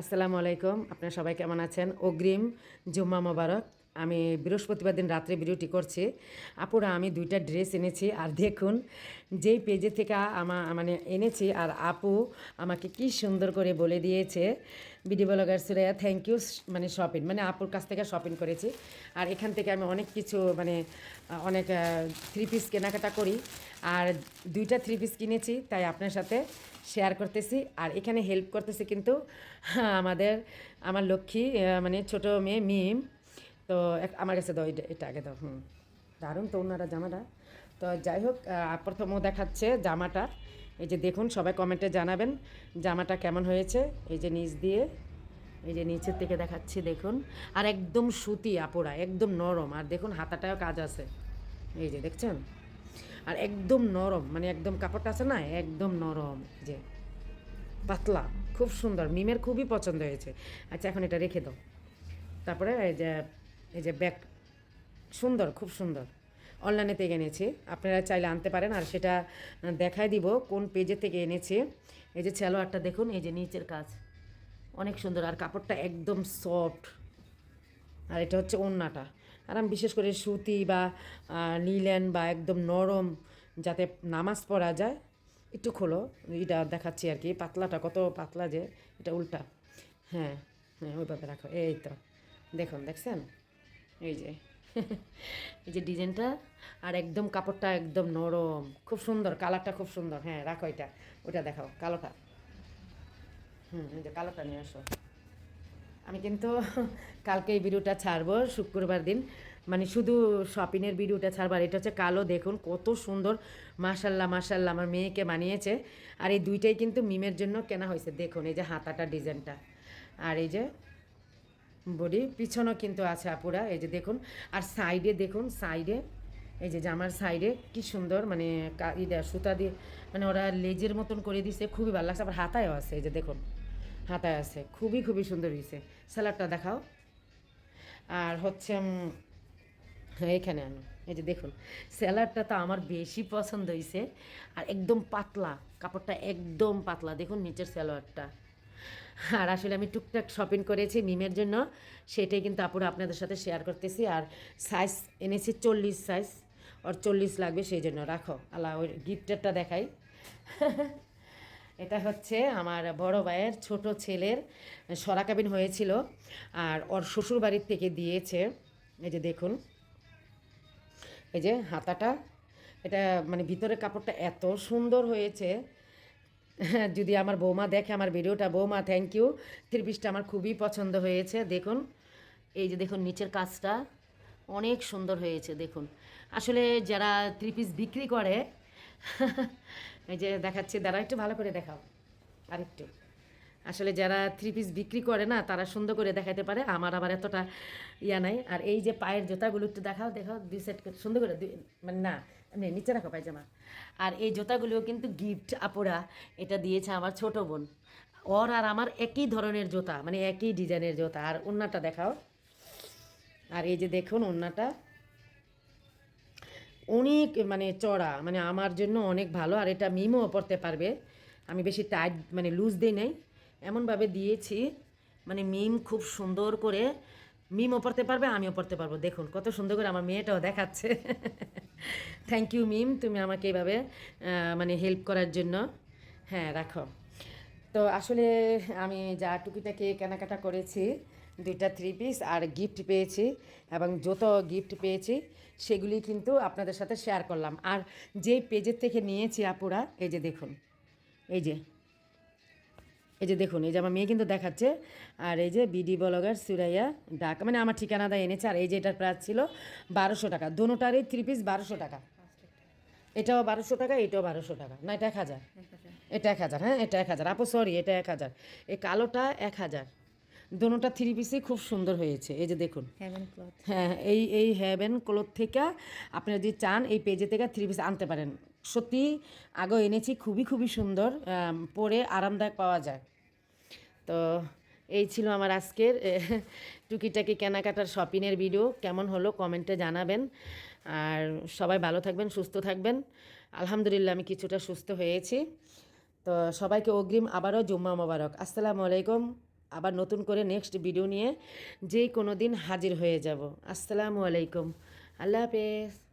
আসসালামু আলাইকুম। আপনারা সবাই কেমন আছেন? অগ্রিম জুম্মা মোবারক। আমি বৃহস্পতিবার দিন রাত্রে ভিডিওটি করছি। আপুরা, আমি দুইটা ড্রেস এনেছি আর দেখুন, যেই পেজে থেকে আমা মানে এনেছি আর আপু আমাকে কি সুন্দর করে বলে দিয়েছে। Video blogger Suraiya thank you মানে শপিং মানে আপুর কাছ থেকে শপিং করেছি। আর এখান থেকে আমি অনেক কিছু মানে অনেক থ্রি পিস কেনাকাটা করি। আর দুইটা থ্রি পিস কিনেছি, তাই আপনার সাথে শেয়ার করতেছি। আর এখানে হেল্প করতেছি কিন্তু আমাদের, আমার লক্ষ্মী মানে ছোট মেয়ে মিম। তো আমার কাছে দাও এটা- আগে দাও হুম, দারুণ তো ওনারা জামাটা। তো যাই হোক প্রথম দেখাচ্ছে জামাটা। এই যে দেখুন, সবাই কমেন্টে জানাবেন জামাটা কেমন হয়েছে। এই যে নিচ দিয়ে, এই যে নিচের থেকে দেখাচ্ছি, দেখুন। আর একদম সুতি আপোড়া একদম নরম। আর দেখুন হাতাটাও কাজ আছে। এই যে দেখছেন? আর একদম নরম মানে একদম কাপড়টা আছে না, একদম নরম যে। পাতলা, খুব সুন্দর। মিমের খুবই পছন্দ হয়েছে। আচ্ছা এখন এটা রেখে দাও। তারপরে এই যে এই যে ব্যাগ সুন্দর, খুব সুন্দর। অনলাইনে থেকে এনেছি। আপনারা চাইলে আনতে পারেন, আর সেটা দেখাই দিব কোন পেজে থেকে এনেছি। এই যে সালোয়ারটা দেখুন, এই যে নিচের কাজ। অনেক সুন্দর, আর কাপড়টা একদম সফট আর এটা হচ্ছে ওড়নাটা আর আমি বিশেষ করে সুতি বা লিলেন বা একদম নরম, যাতে নামাজ পড়া যায়, একটু খোলো। এটা দেখাচ্ছি আর কি, পাতলাটা কত পাতলা যে, এটা উল্টা। হ্যাঁ হ্যাঁ ওইভাবে রাখো। এই তো, দেখুন, দেখছেন? এই যে। এই যে ডিজাইনটা, আর একদম কাপড়টা একদম নরম। খুব সুন্দর, কালারটা খুব সুন্দর। হ্যাঁ রাখো এটা। ওটা দেখাও, কালোটা। হুম, এই যে কালোটা নিয়ে আসো। আমি কিন্তু কালকে এই ভিডিওটা ছাড়বো, শুক্রবার দিন। মানে শুধু শপিংয়ের ভিডিওটা ছাড়বো, আর এটা হচ্ছে কালো, দেখুন কত সুন্দর। মাশাল্লাহ মাশাল্লাহ আমার মেয়েকে বানিয়েছে। আর এই দুইটাই কিন্তু মিমের জন্য কেনা হয়েছে। দেখুন, এই যে হাতাটা, ডিজাইনটা। আর এই যে বডি পিছনও কিন্তু আছে আপুরা, এই যে দেখুন। আর সাইডে দেখুন, সাইডে, এই যে জামার সাইডে কি সুন্দর মানে ইটা সুতা দিয়ে মানে ওরা লেজের মতন করে দিছে, খুবই ভালো লাগছে। আবার হাতায়ও আছে, এই যে দেখুন, হাতায় আছে, খুবই খুবই সুন্দর হয়েছে স্যালাডটা দেখাও। আর হচ্ছে এখানে আনো, এই যে দেখুন স্যালাডটা তো আমার বেশি পছন্দ হয়েছে আর একদম পাতলা, কাপড়টা একদম পাতলা, দেখুন নিচের স্যালোয়ারটা আর আসলে আমি টুকটাক শপিং করেছি মিমের জন্য। সেটাই কিন্তু আপুরা আপনাদের সাথে শেয়ার করতেছি। আর সাইজ এনেছি চল্লিশ সাইজ ওর চল্লিশ লাগবে সেই জন্য। রাখো, আল্লাহ ওই গিফটেরটা দেখাই। এটা হচ্ছে আমার বড় ভাইয়ের ছোট ছেলের সরাকাবিন হয়েছিল। আর ওর শ্বশুর বাড়ির থেকে দিয়েছে। এই যে দেখুন, এই যে হাতাটা। এটা মানে ভিতরের কাপড়টা এত সুন্দর হয়েছে। যদি আমার বৌমা দেখে আমার ভিডিওটা, বৌমা থ্যাংক ইউ থ্রি পিসটা আমার খুবই পছন্দ হয়েছে, দেখুন। এই যে দেখুন, নিচের কাজটা অনেক সুন্দর হয়েছে, দেখুন। আসলে যারা থ্রি পিস বিক্রি করে, এই যে দেখাচ্ছে দাঁড়া একটু ভালো করে দেখাও। আরেকটু। আসলে যারা থ্রি পিস বিক্রি করে না, তারা সুন্দর করে দেখাতে পারে। আমার আবার এতটা ইয়া নাই। আর এই যে পায়ের জুতাগুলো একটু দেখাও দেখাও, দুই সেট সুন্দর করে দুই মানে না, এমনি নিচে রাখো পায়জামা। আর এই জুতাগুলোও কিন্তু গিফট আপুরা এটা দিয়েছে আমার ছোট বোন। ওর আর আমার একই ধরনের জুতা মানে একই ডিজাইনের জুতা। আর ওন্নাটা দেখাও। আর এই যে দেখুন ওন্নাটা। অনেক মানে চড়া মানে আমার জন্য অনেক ভালো। আর এটা মিমও পরতে পারবে। আমি বেশি টাইট মানে লুজ দিই নাই। এমনভাবে দিয়েছি মানে মিম খুব সুন্দর করে, মিমও পরতে পারবে, আমিও পরতে পারব। দেখুন, কত সুন্দর করে আমার মেয়েটাও দেখাচ্ছে। থ্যাংক ইউ মিম, তুমি আমাকে এইভাবে মানে হেল্প করার জন্য। হ্যাঁ রাখো। তো আসলে আমি যা টুকিটাকে কেনাকাটা করেছি, দুইটা থ্রি পিস আর গিফট পেয়েছি এবং যত গিফট পেয়েছি, সেগুলি কিন্তু আপনাদের সাথে শেয়ার করলাম। আর যেই পেজের থেকে নিয়েছি আপুরা, এই যে দেখুন, এই যে এই যে দেখুন এই যে আমার মেয়ে কিন্তু দেখাচ্ছে। আর এই যে বিডি ব্লগার সুরাইয়া ডাক মানে আমার ঠিকানা ঠিকানাটা এনেছে আর এই যে এটার প্রাইস ছিল বারোশো টাকা। দোনোটারই থ্রি পিস বারোশো টাকা। এটাও বারোশো টাকা এটাও বারোশো টাকা। না এটা এক হাজার। এটা এক হাজার হ্যাঁ এটা এক হাজার। আপু সরি এটা এক হাজার। এই কালোটা এক হাজার। দোনোটা থ্রি পিসই খুব সুন্দর হয়েছে। এই যে দেখুন। ক্লথ হ্যাঁ এই এই হ্যাভেন ক্লোথ থেকে আপনারা যদি চান এই পেজে থেকে থ্রি পিস আনতে পারেন। সত্যি আগে এনেছি, খুবই খুবই সুন্দর পরে আরামদায়ক পাওয়া যায়। তো এই ছিল আমার আজকের টুকিটাকি কেনাকাটার শপিংয়ের ভিডিও। কেমন হলো কমেন্টে জানাবেন। আর সবাই ভালো থাকবেন, সুস্থ থাকবেন। আলহামদুলিল্লাহ আমি কিছুটা সুস্থ হয়েছি। তো সবাইকে অগ্রিম আবারও জুম্মা মোবারক। আসসালামু আলাইকুম। আবার নতুন করে নেক্সট ভিডিও নিয়ে যেই কোনো দিন হাজির হয়ে যাব। আসসালামু আলাইকুম। আল্লাহ হাফেজ।